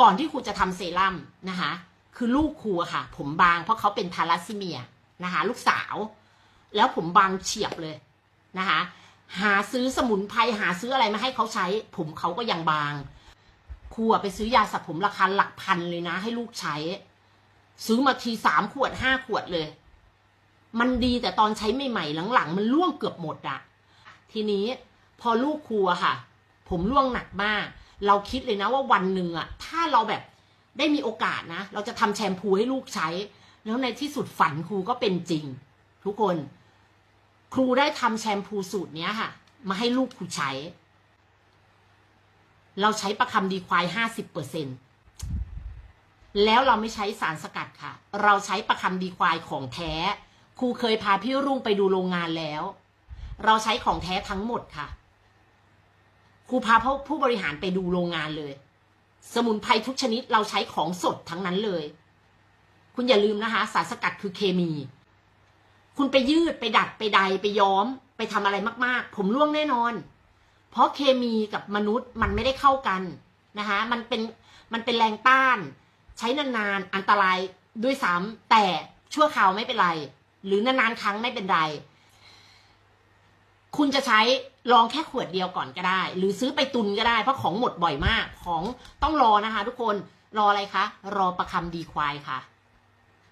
ก่อนที่ครูจะทำเซรั่มนะคะ คือลูกครูค่ะ ผมบางเพราะเขาเป็นทาลัสซีเมียนะคะ ลูกสาว แล้วผมบางเฉียบเลยนะคะ หาซื้อสมุนไพรหาซื้ออะไรมาให้เขาใช้ ผมเขาก็ยังบางครูไปซื้อยาสระผมราคาหลักพันเลยนะ ให้ลูกใช้ ซื้อมาทีสามขวดห้าขวดเลย มันดีแต่ตอนใช้ใหม่ๆหลังๆ มันร่วงเกือบหมดอะทีนี้พอลูกครูอะค่ะ ผมร่วงหนักมาก เราคิดเลยนะว่าวันหนึ่งอะถ้าเราแบบได้มีโอกาสนะ เราจะทำแชมพูให้ลูกใช้ แล้วในที่สุดฝันครูก็เป็นจริง ทุกคน ครูได้ทำแชมพูสูตรเนี้ยค่ะ มาให้ลูกครูใช้ เราใช้ประคำดีควายห้าสิบเปอร์เซ็นแล้วเราไม่ใช้สารสกัดค่ะ เราใช้ประคำดีควายของแท้ ครูเคยพาพี่รุ่งไปดูโรงงานแล้ว เราใช้ของแท้ทั้งหมดค่ะ ครูพาผู้ผู้บริหารไปดูโรงงานเลย สมุนไพรทุกชนิดเราใช้ของสดทั้งนั้นเลย คุณอย่าลืมนะคะ สารสกัดคือเคมี คุณไปยืดไปดัดไปใดไปย้อม ไปทำอะไรมาก ๆ ผมร่วงแน่นอน เพราะเคมีกับมนุษย์มันไม่ได้เข้ากันนะคะ มันเป็นมันเป็นแรงต้าน ใช้นานๆอันตรายด้วยซ้ำแต่ชั่วคราวไม่เป็นไร หรือนานๆครั้งไม่เป็นไร คุณจะใช้ลองแค่ขวดเดียวก่อนก็ได้ หรือซื้อไปตุนก็ได้ เพราะของหมดบ่อยมาก ของต้องรอนะคะ ทุกคนรออะไรคะ รอประคำดีควายค่ะ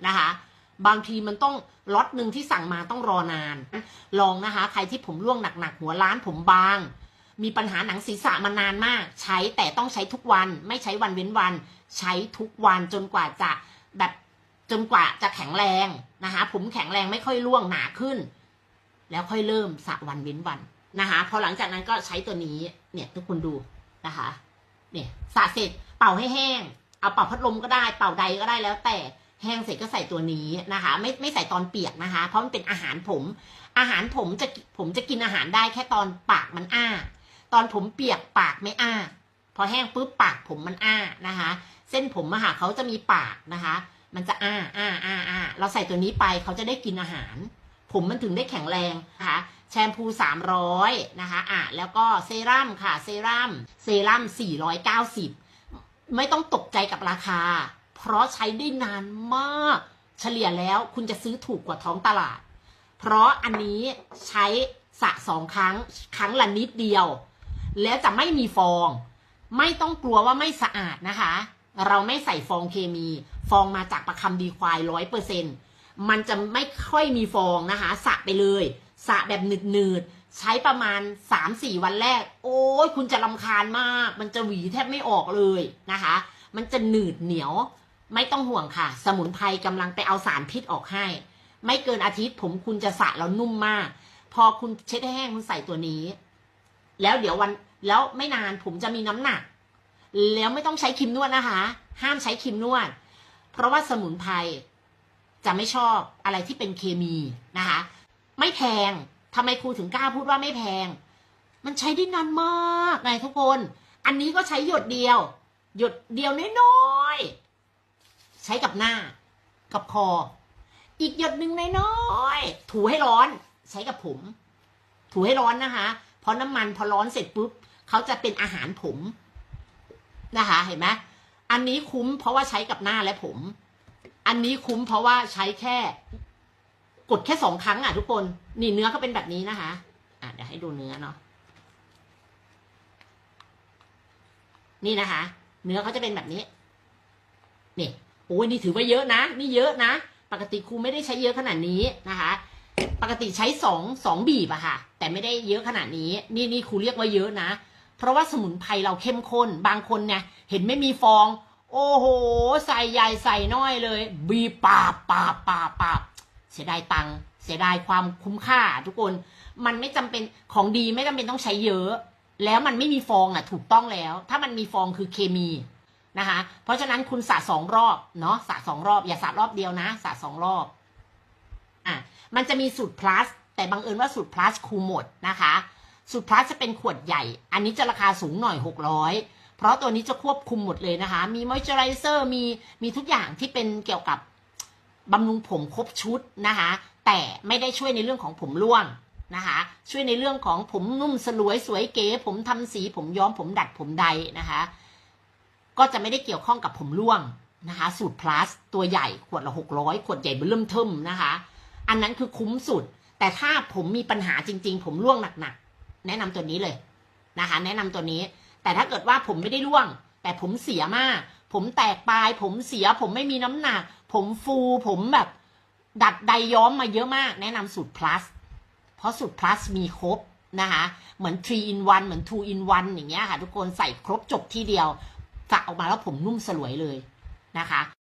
นะคะ บางทีมันต้องล็อตหนึ่งที่สั่งมาต้องรอนาน ลองนะคะ ใครที่ผมร่วงหนักๆหัวล้านผมบาง มีปัญหาหนังศีรษะมานานมาก ใช้แต่ต้องใช้ทุกวัน ไม่ใช้วันเว้นวัน ใช้ทุกวันจนกว่าจะแบบจนกว่าจะแข็งแรงนะคะ ผมแข็งแรงไม่ค่อยร่วงหนาขึ้น แล้วค่อยเริ่มสระวันเว้นวันนะคะพอหลังจากนั้นก็ใช้ตัวนี้เนี่ยทุกคนดูนะคะ เนี่ยสระเสร็จเป่าให้แห้ง เอาเป่าพัดลมก็ได้เป่าใดก็ได้แล้ว แต่แห้งเสร็จก็ใส่ตัวนี้นะคะ ไม่ไม่ใส่ตอนเปียกนะคะ เพราะมันเป็นอาหารผม อาหารผมจะผมจะกินอาหารได้แค่ตอนปากมันอ้า ตอนผมเปียกปากไม่อ้า พอแห้งปุ๊บปากผมมันอ้านะคะ เส้นผมอะค่ะเขาจะมีปากนะคะ มันจะอ้าอ้าอ้าอ้าเราใส่ตัวนี้ไปเขาจะได้กินอาหาร ผมมันถึงได้แข็งแรงนะคะแชมพู 300 นะคะอะแล้วก็เซรั่มค่ะ เซรั่มเซรั่ม 490 ไม่ต้องตกใจกับราคา เพราะใช้ได้นานมาก เฉลี่ยแล้วคุณจะซื้อถูกกว่าท้องตลาด เพราะอันนี้ใช้สระสองครั้งครั้งละนิดเดียว แล้วจะไม่มีฟอง ไม่ต้องกลัวว่าไม่สะอาดนะคะ เราไม่ใส่ฟองเคมี ฟองมาจากประคำดีควายร้อยเปอร์เซ็นต์ มันจะไม่ค่อยมีฟองนะคะสระไปเลยสระแบบหนืดๆใช้ประมาณ 3-4 วันแรก โอ้ยคุณจะลำคาญมาก มันจะหวีแทบไม่ออกเลยนะคะ มันจะหนืดเหนียว ไม่ต้องห่วงค่ะ สมุนไพรกำลังไปเอาสารพิษออกให้ ไม่เกินอาทิตย์ผมคุณจะสระแล้วนุ่มมาก พอคุณเช็ดให้แห้งคุณใส่ตัวนี้ แล้วเดี๋ยววันแล้วไม่นานผมจะมีน้ำหนัก แล้วไม่ต้องใช้ครีมนวดนะคะ ห้ามใช้ครีมนวด เพราะว่าสมุนไพร จะไม่ชอบอะไรที่เป็นเคมีนะคะ ไม่แพงทำไมครูถึงกล้าพูดว่าไม่แพง มันใช้ได้นานมากไงทุกคน อันนี้ก็ใช้หยดเดียว หยดเดียวน้อยๆใช้กับหน้า กับคอ อีกหยดหนึ่งน้อยๆถูให้ร้อน ใช้กับผม ถูให้ร้อนนะคะ เพราะน้ำมันพอร้อนเสร็จปุ๊บเขาจะเป็นอาหารผมนะคะ เห็นไหมอันนี้คุ้มเพราะว่าใช้กับหน้าและผม อันนี้คุ้มเพราะว่าใช้แค่ กดแค่สองครั้งอะทุกคน นี่เนื้อเขาเป็นแบบนี้นะคะ อะเดี๋ยวให้ดูเนื้อเนาะ นี่นะคะ เนื้อเขาจะเป็นแบบนี้ นี่โอ้ยนี่ถือว่าเยอะนะ นี่เยอะนะ ปกติครูไม่ได้ใช้เยอะขนาดนี้นะคะ ปกติใช้สองสองบีบอะค่ะ แต่ไม่ได้เยอะขนาดนี้ นี่นี่ครูเรียกว่าเยอะนะ เพราะว่าสมุนไพรเราเข้มข้น บางคนเนี่ย เห็นไม่มีฟอง โอ้โห ใส่ใหญ่ใส่น้อยเลย บีปาบปาบปาบปาบเสียดายตังค์เสียดายความคุ้มค่า ทุกคนมันไม่จำเป็นของดีไม่จำเป็นต้องใช้เยอะ แล้วมันไม่มีฟองอะ ถูกต้องแล้ว ถ้ามันมีฟองคือเคมีนะคะ เพราะฉะนั้นคุณสระสองรอบเนาะสระสองรอบ อย่าสระรอบเดียวนะสระสองรอบอะมันจะมีสูตร plus แต่บังเอิญว่าสูตร plus คูหมดนะคะ สูตร plus จะเป็นขวดใหญ่ อันนี้จะราคาสูงหน่อย600 เพราะตัวนี้จะควบคุมหมดเลยนะคะ มีมอยเจอไรเซอร์มีมีทุกอย่างที่เป็นเกี่ยวกับบำรุงผมครบชุดนะคะ แต่ไม่ได้ช่วยในเรื่องของผมร่วงนะคะ ช่วยในเรื่องของผมนุ่มสลวยสวยเก๋ ผมทำสีผมย้อมผมดัดผมใดนะคะ ก็จะไม่ได้เกี่ยวข้องกับผมร่วงนะคะ สูตร plus ตัวใหญ่ขวดละหกร้อยขวดใหญ่เบิ่มเทิมนะคะ อันนั้นคือคุ้มสุด แต่ถ้าผมมีปัญหาจริง ๆ ผมร่วงหนักๆแนะนำตัวนี้เลยนะคะ แนะนำตัวนี้ แต่ถ้าเกิดว่าผมไม่ได้ร่วง แต่ผมเสียมาก ผมแตกปลาย ผมเสีย ผมไม่มีน้ำหนัก ผมฟูผมแบบ ดัดใดย้อมมาเยอะมาก แนะนำสูตร plus เพราะสูตร plus มีครบนะคะเหมือน 3 in 1 เหมือน 2 in 1 อย่างเงี้ยค่ะ ทุกคนใส่ครบจบที่เดียวจะออกมาแล้วผมนุ่มสลวยเลยนะคะ